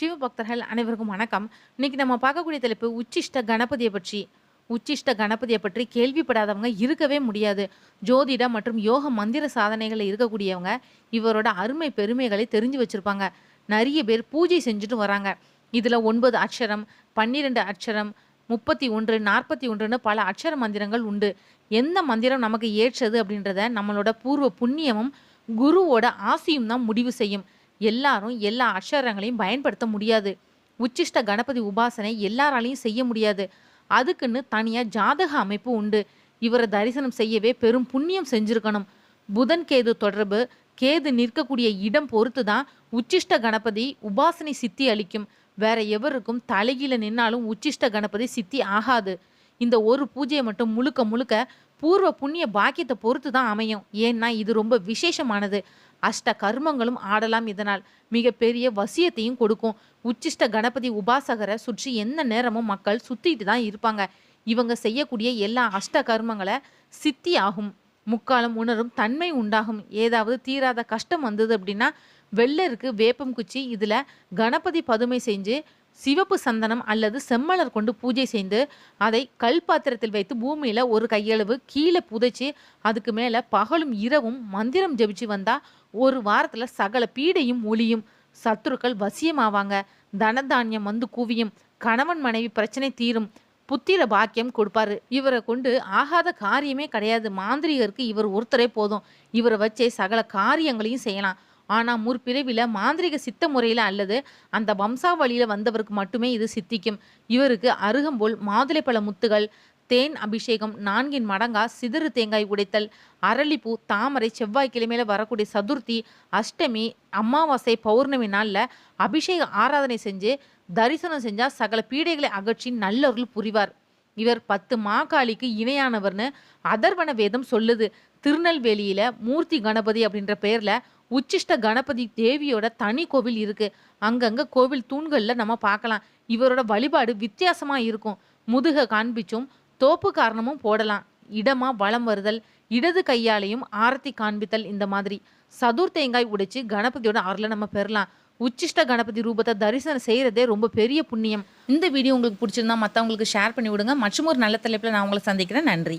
சிவபக்தர்கள் அனைவருக்கும் வணக்கம். இன்னைக்கு நம்ம பார்க்கக்கூடிய தலைப்பு உச்சிஷ்ட கணபதியை பற்றி. உச்சிஷ்ட கணபதியை பற்றி கேள்விப்படாதவங்க இருக்கவே முடியாது. ஜோதிட மற்றும் யோக மந்திர சாதனைகளில் இருக்கக்கூடியவங்க இவரோட அருமை பெருமைகளை தெரிஞ்சு வச்சிருப்பாங்க. நிறைய பேர் பூஜை செஞ்சுட்டு வராங்க. இதில் ஒன்பது அக்ஷரம் பன்னிரெண்டு அக்ஷரம் முப்பத்தி ஒன்று நாற்பத்தி ஒன்றுன்னு பல அக்ஷர மந்திரங்கள் உண்டு. எந்த மந்திரம் நமக்கு ஏற்றது அப்படின்றத நம்மளோட பூர்வ புண்ணியமும் குருவோட ஆசியும் தான் முடிவு செய்யும். எல்லாரும் எல்லா அக்ஷரங்களையும் பயன்படுத்த முடியாது. உச்சிஷ்ட கணபதி உபாசனை எல்லாராலையும் செய்ய முடியாது. அதுக்குன்னு தனியாக ஜாதக அமைப்பு உண்டு. இவரை தரிசனம் செய்யவே பெரும் புண்ணியம் செஞ்சிருக்கணும். புதன் கேது தொடர்பு கேது நிற்கக்கூடிய இடம் பொறுத்து தான் உச்சிஷ்ட கணபதி உபாசனை சித்தி அளிக்கும். வேற எவருக்கும் தலைகீழ நின்னாலும் உச்சிஷ்ட கணபதி சித்தி ஆகாது. இந்த ஒரு பூஜையை மட்டும் முழுக்க முழுக்க பூர்வ புண்ணிய பாக்கியத்தை பொறுத்து தான் அமையும். ஏன்னா இது ரொம்ப விசேஷமானது. அஷ்ட கர்மங்களும் ஆடலாம் இதனால். மிகப்பெரிய வசியத்தையும் கொடுக்கும். உச்சிஷ்ட கணபதி உபாசகரை சுற்றி எந்த நேரமும் மக்கள் சுத்திட்டு தான் இருப்பாங்க. இவங்க செய்யக்கூடிய எல்லா அஷ்ட கர்மங்களை சித்தி ஆகும் முக்காலம் உணரும் தன்மை உண்டாகும். ஏதாவது தீராத கஷ்டம் வந்தது அப்படின்னா வெள்ளருக்கு வேப்பம் குச்சி இதில் கணபதி பதுமை செஞ்சு சிவப்பு சந்தனம் அல்லது செம்மலர் கொண்டு பூஜை செய்து அதை கல் பாத்திரத்தில் வைத்து பூமியில் ஒரு கையளவு கீழே புதைச்சி அதுக்கு மேலே பகலும் இரவும் மந்திரம் ஜபிச்சு வந்தா ஒரு வாரத்தில் சகல பீடையும் ஒளியும். சத்துருக்கள் வசியமாவாங்க. தனதானியம் வந்து குவியும். கணவன் மனைவி பிரச்சனை தீரும். புத்திர பாக்கியம் கொடுப்பாரு. இவரை கொண்டு ஆகாத காரியமே கிடையாது. மாந்திரிகருக்கு இவர் ஒருத்தரே போதும். இவரை வச்சே சகல காரியங்களையும் செய்யலாம். ஆனால் முற்பிறவில மாந்திரிக சித்த முறையில் அல்லது அந்த வம்சாவளியில் வந்தவருக்கு மட்டுமே இது சித்திக்கும். இவருக்கு அருகம்போல் மாதுளைப்பழ முத்துகள் தேன் அபிஷேகம் நான்கின் மடங்கா சிதறு தேங்காய் உடைத்தல் அரளிப்பூ தாமரை செவ்வாய் கிழமையில வரக்கூடிய சதுர்த்தி அஷ்டமி அமாவாசை பௌர்ணமி நாளில் அபிஷேக ஆராதனை செஞ்சு தரிசனம் செஞ்சால் சகல பீடைகளை அகற்றி நல்லவர்கள் புரிவார். இவர் பத்து மாகாளிக்கு இணையானவர்னு அதர்வன வேதம் சொல்லுது. திருநெல்வேலியில மூர்த்தி கணபதி அப்படின்ற பெயர்ல உச்சிஷ்ட கணபதி தேவியோட தனி கோவில் இருக்கு. அங்கங்க கோவில் தூண்களில் நம்ம பார்க்கலாம். இவரோட வழிபாடு வித்தியாசமா இருக்கும். முதுக காண்பிச்சும் தோப்பு காரணமும் போடலாம். இடமா வலம் வருதல் இடது கையாலையும் ஆரத்தி காண்பித்தல் இந்த மாதிரி. சதுர் தேங்காய் உடைச்சு கணபதியோட அருளை நம்ம பெறலாம். உச்சிஷ்ட கணபதி ரூபத்தை தரிசனம் செய்கிறதே ரொம்ப பெரிய புண்ணியம். இந்த வீடியோ உங்களுக்கு பிடிச்சிருந்தா மற்றவங்களுக்கு ஷேர் பண்ணி விடுங்க. மற்றும் ஒரு நல்ல தலைப்பில் நான் உங்களை சந்திக்கிறேன். நன்றி.